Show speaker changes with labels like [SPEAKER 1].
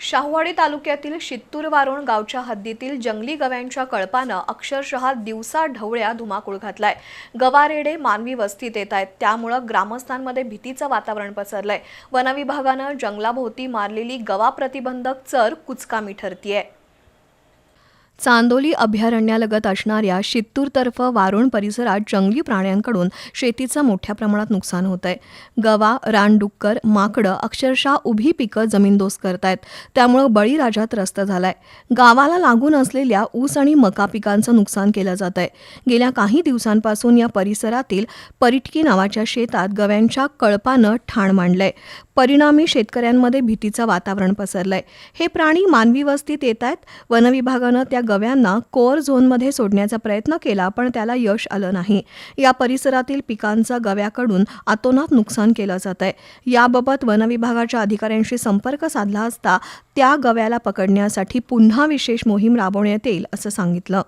[SPEAKER 1] शाहवाडी तालुक्यातील शित्तूरवारोण गावच्या हद्दीतील जंगली गव्यांच्या कळपानं अक्षरशः दिवसा ढवळ्या धुमाकूळ घातलाय. गवारेडे मानवी वस्तीत येत आहेत. त्यामुळं ग्रामस्थांमध्ये भीतीचं वातावरण पसरलंय. वनविभागानं जंगलाभोवती मारलेली गवा प्रतिबंधक चर कुचकामी ठरतीये. चांदोली अभयारण्यालगत असणाऱ्या शित्तूरतर्फ वारुण परिसरात जंगली प्राण्यांकडून शेतीचं मोठ्या प्रमाणात नुकसान होत आहे गवा रानडुक्कर माकडं अक्षरशः उभी पिकं जमीनदोस्त करतायत. त्यामुळं बळीराजा त्रस्त झालाय. गावाला लागून असलेल्या ऊस आणि मका पिकांचं नुकसान केलं जात आहे गेल्या काही दिवसांपासून या परिसरातील परिटकी नावाच्या शेतात गव्यांच्या कळपानं ठाण मांडलंय. परिणामी शेतकऱ्यांमध्ये भीतीचं वातावरण पसरलंय. हे प्राणी मानवी वस्तीत येत आहेत वनविभागानं त्या गव्यांना कोअर झोनमध्ये सोडण्याचा प्रयत्न केला पण त्याला यश आलं नाही. या परिसरातील पिकांचा गव्याकडून अतोनात नुकसान केलं जात आहे याबाबत वनविभागाच्या अधिकाऱ्यांशी संपर्क साधला असता त्या गव्याला पकडण्यासाठी पुन्हा विशेष मोहीम राबवण्यात येईल असं सांगितलं.